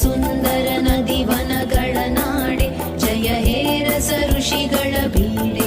ಸುಂದರ ನದಿ ವನಗಳ ನಾಡೆ ಜಯ ಹೇರಸ ಋಷಿಗಳ ಬೀಡೆ.